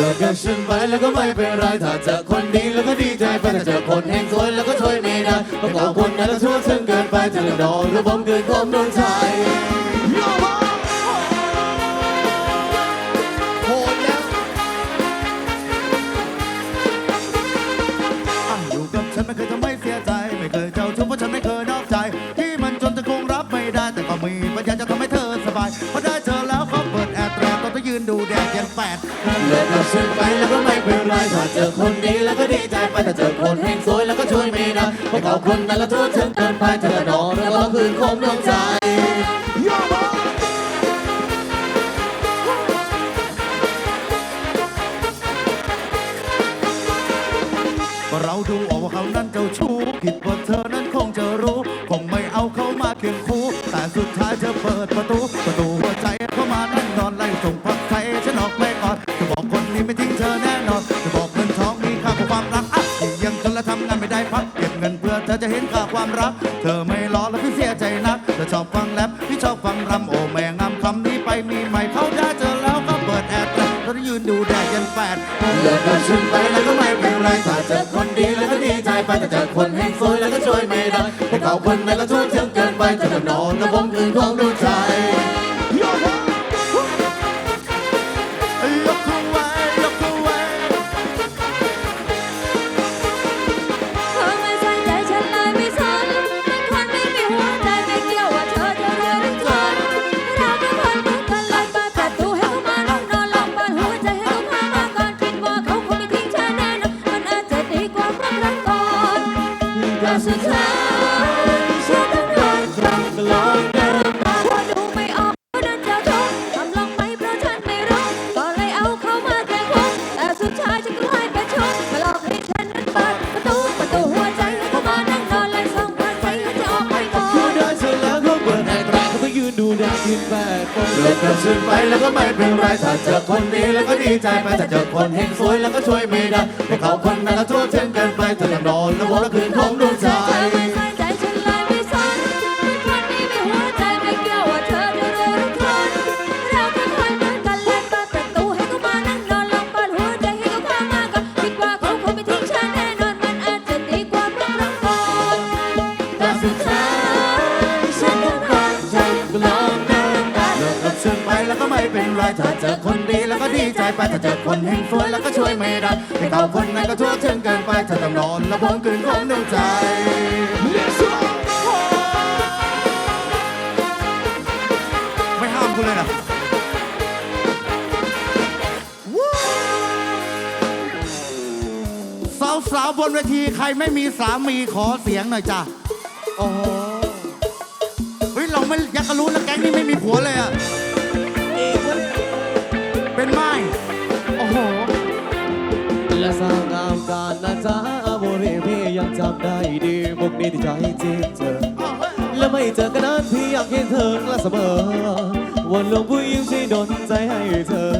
ลิกกับฉันไปแล้วก็ไม่เป็นไรถ้าเจอคนดีแล้วก็ดีใจไปถ้าเจอคนแห่งสวยแล้วก็ช่วยไม่ได้เพราะเขาคนนั้นก็ชั่วซึงเกินไปจะโดนระบมเกินความโดนใจโหดแล้วอะอยู่กับฉันไม่เคยทำ ฉันไปแล้วก็ไม่เป็นไรถ้าเจอคนดีแล้วก็ดีใจไปถ้าเจอคนแห่งสวยแล้วก็ช่วยไม่ได้เพราะเขาคนนั้นละทั่วถึงเกินไปจะโดนระบมคืนคมโดนใจเราดูออกว่าเขานั้นเจ้าชู้คิดว่าเธอ ทำงานไม่ได้พักเก็บเงินเพื่อเธอจะเห็นค่าความรัก เธอไม่รอแล้วพี่เสียใจนักเธอชอบฟังแรปพี่ชอบฟังรำโอ้แม่งามคำนี้ไปมีใหม่เขาได้เจอแล้วก็เปิดแอร์แต่ตอนยืนดูแดดยันแปดเลิกกับฉันไปแล้วก็ไม่เป็นไรถ้าเจอคนดีแล้วก็ดีใจไปแต่เจอคนแห่งสวยแล้วก็ช่วยไม่ได้เพราะเขาคนนั้นละทั่วถึงเกินไปจะโดนระบมคืนความโดนใจ สุดท้ายฉันต้องโดนจับลองเดินมาพอดูไม่ออกว่านั่นจะทนทำลงไหมเพราะฉันไม่รู้ก็เลยเอาเขามาแกล้งคนแต่สุดท้ายฉันก็กลายเป็นชนมาหลอกให้ฉันนั้นเปิดประตูประตูหัวใจให้เขามานั่งนอนเลยส่องพันใจให้จะออกไปก่อนคือได้เสร็จแล้วก็เปิดแอร์แตรเขาก็ยืนดูแดดยืนแปดเลิกกับฉันไปแล้วก็ไม่เป็นไรถ้าเจอคนดีแล้วก็ดีใจไปถ้าเจอคนแห่งสวยแล้วก็ช่วยไม่ได้เพราะเขาคนนั้นละทั่วถึงเกินไปจะโดนระบมคืนความโดนใจเธอ เป็นไรถ้าเจอคนดีแล้วก็ดีใจไปถ้าเจอคนแห่งสวยแล้วก็ช่วยไม่ได้ให้เขาคนนั้นก็ทั่วถึงเกินไปถ้าต้องนอนระบมคืนความโดนใจไม่ห้ามกูเลยนะสาวสาวๆบนเวทีใครไม่มีสามีขอเสียงหน่อยจ้ะโอ้โหเฮ้ยเราไม่อยักกะรู้นะแก๊งนี้ไม่มีผัวเลยอะ สร้างงามการนะจ๊ะบุรีพี่ยังจำได้ดีมุกนี้ที่ใจจริงเจอและไม่เจอกันนานพี่อยากเห็นเธอและเสมอ วันหลวงผู้หญิงช่วยดลใจให้เธอ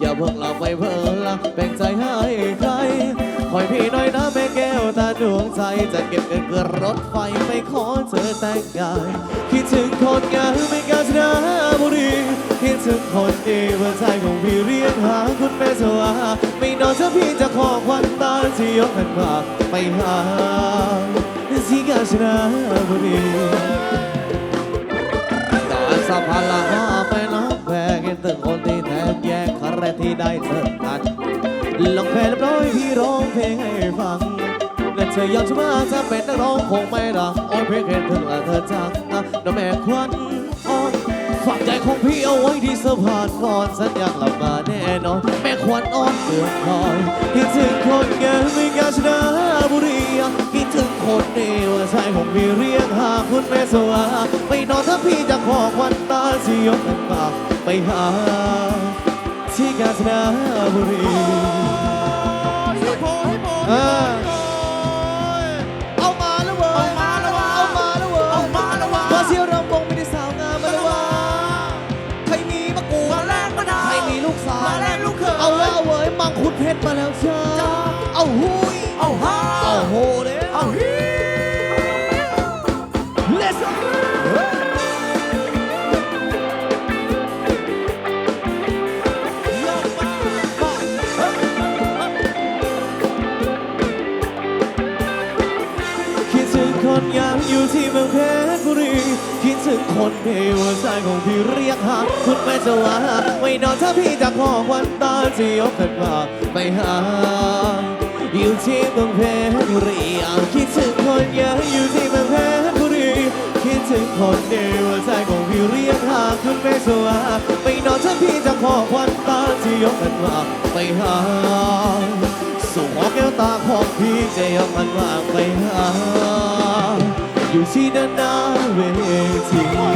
อย่าเพิ่งหลับไปเพลินละแบ่งใจให้ใครคอยพี่หน่อยนะแม่แก้วตาดวงใจจะเก็บเงินเกินรถไฟไปขอเธอแต่งงานคิดถึงคนงานไม่กาญจนบุรีคิดถึงคนดีหัวใจของพี่เรียกหาคุณแม่สวาไม่นอนถ้าพี่จะขอควันตาที่ยกขันมาไปหาที่กาญจนบุรีกาสัมพันละห้าไปน้ำแพงเห็นถึงคนที่แทบแยกคารกที่ได้เจอกันลองเพลงร้อยพี่ร้องเพลงให้ฟัง เธอยอมจะมาจะเป็นนักร้องคงไม่รักโอ้ยเพลงเห็นถึงละเธอจังนะน้องแม่ควันอ่อนฝากใจของพี่เอาไว้ที่สะพานก่อนสัญญาหลับมาแน่นอน แม่ควันอ่อนเตือนคอยคิดถึงคนแก่ไม่กาญจนบุรีคิดถึงคนเดียวใจของพี่เรียกหาคุณแม่สวาไม่นอนถ้าพี่จะขอควันตาที่ยกกันปากไปหาที่กาญจนบุรี เพชรมาแล้วเชิญเอาหุยเอาฮาเอาโหเด้อเอาฮี Let's go คิดถึงคนอยากอยู่ที่เมืองเพชราคิดถึงคนที่หัวใจของพี่เรียกหาคุณแม่จะว่าไม่นอนถ้าพี่จะขอควันตาจะยกขึ้นมาไปหา อยู่ที่เมืองเพชรบุรีอยากคิดถึงคนเยอะอยู่ที่เมืองเพชรบุรีคิดถึงคนในหัวใจของพี่เรียกหาคุณแม่สวาไปนอนถ้าพี่จะขอควันตาที่ยกกันมาไปหาสู่หอแก้วตาของพี่จะยกมันมาไปหา อยู่ที่ด้านหน้าเวที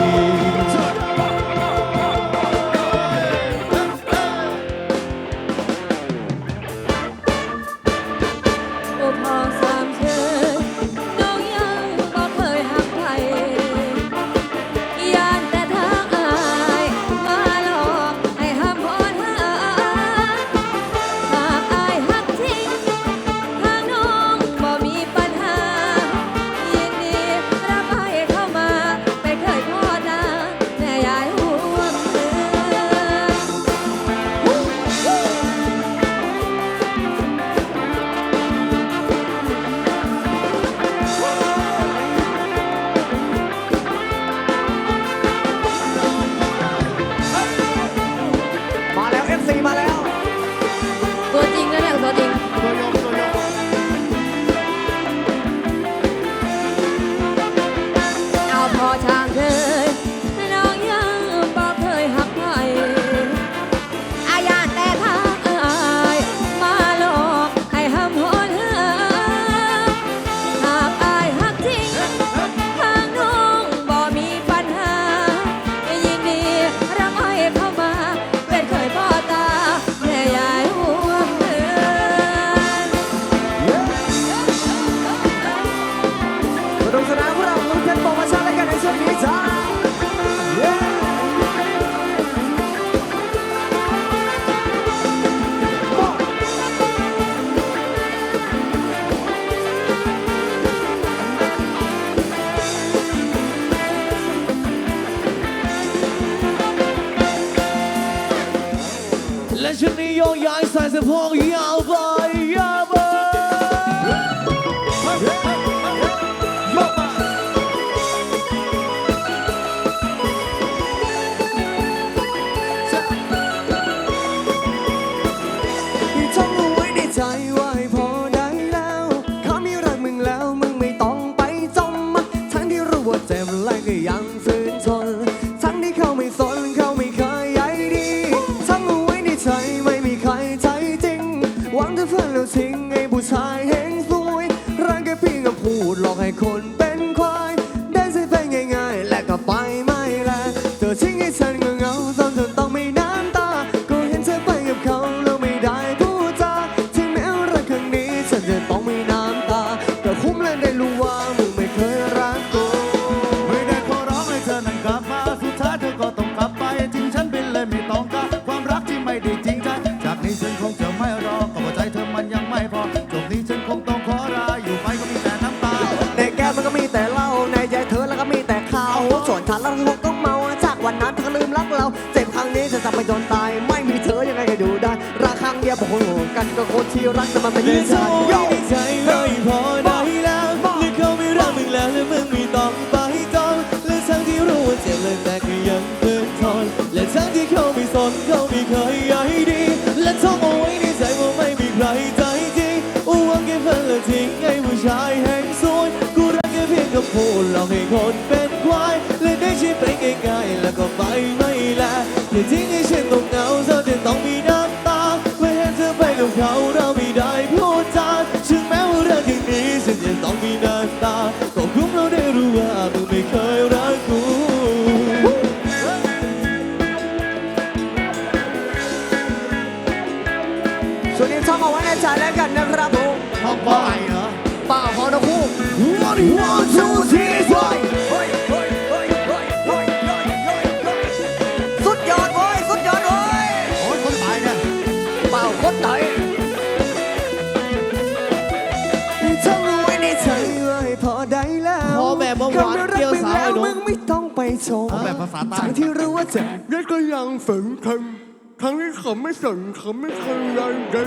的风雨。 รักเรา เจ็บครั้งนี้จะจำไปจนตาย ไม่มีเธอยังไงก็ดูได้รักครั้งเดียวบอกโหกันก็คนที่รักแต่มันไม่หรืได้อใจจะไว้ในใจเลยพอได้แล้วหรือเขาไม่รักมึงแล้วและมึงไม่ต้องไปจนและทั้งที่รู้ว่าเจ็บเลยแต่ก็ยังฝืนทนและทั้งที่เขาไม่สนเขาไม่เคยใยดี และท่องเอาไว้ในใจว่าไม่มีใครใจจริงอ้วงแค่เพื่อนและทิ้งไอ้ผู้ชายแห่งซวยกูรักแค่เพียงกับพูดหลอกให้คนเป็น ช่วงนี้ชอบเอาไว้ในใจแล้วกันนะครับผมชอบปอไหลเหรอป่าพอนะคู่ one one two three four สุดยอดเว้ยสุดยอดเว้ยโอ้ยคนตายเนี่ยเป่าคนตายจำเอาไว้ในใจเว้ยพอได้แล้วพอแบบหวานๆเปรี้ยวสาวไอ้หนู มึงไม่ต้องไปชมเอาแบบภาษาใต้ ทั้งที่รู้ว่าเจ็บเด็กก็ยังฝืนคำ ทั้งที่เขาไม่สนเขาไม่เคยรังดี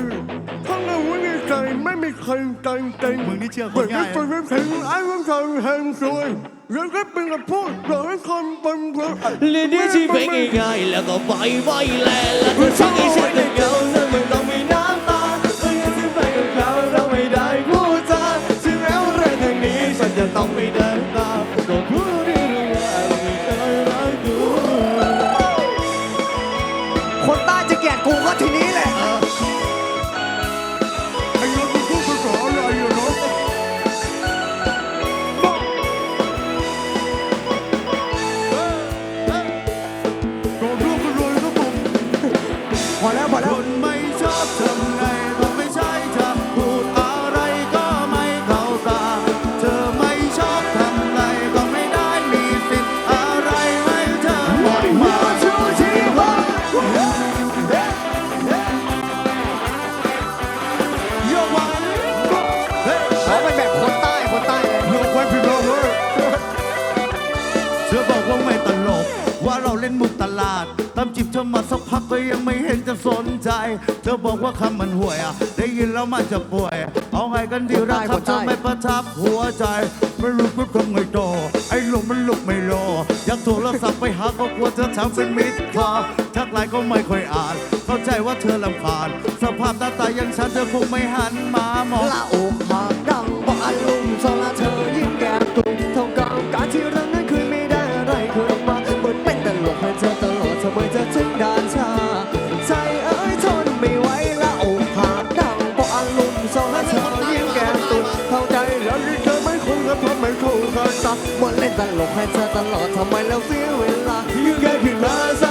ทั้งเอาไว้ในใจไม่มีใครใจจริงมึงนี่เชื่อคเหมือนนง่ากับยฝืนถึงไอ้คนเคยแห่งสวยเรื่องก็เป็นกับพูดเรื่องให้คนเป็นเรื่องเรียนดีชีวิตง่ายๆแล้วก็ไปไว้แลและทุก เราเล่นมุกตลาดตามจีบเธอมาสักพักก็ยังไม่เห็นจะสนใจ เธอบอกว่าคำมันห่วยอะได้ยินแล้วมันจะป่วย เอาไงกันดีรักครับเธอไม่ประทับหัวใจ ไม่รู้จะทำไงต่อไอ้หลงมันลุกไม่รออยากโทรศัพท์ไปหาก็กลัวเธอทำเป็นมิตรคอทักไลน์ก็ไม่ค่อยอ่าน เข้าใจว่าเธอลำคาญ สภาพหน้าตาอย่างฉันเธอคงไม่หันมามองละอกหักดังบอกอารมณ์สละเธอยิ่งแก้มตุ่มเท่ากับ มาเหมือนเล่นตลกให้เธอตลอดทำไมแล้วเสียเวลายิ่งแก้ขึ้นมาซะ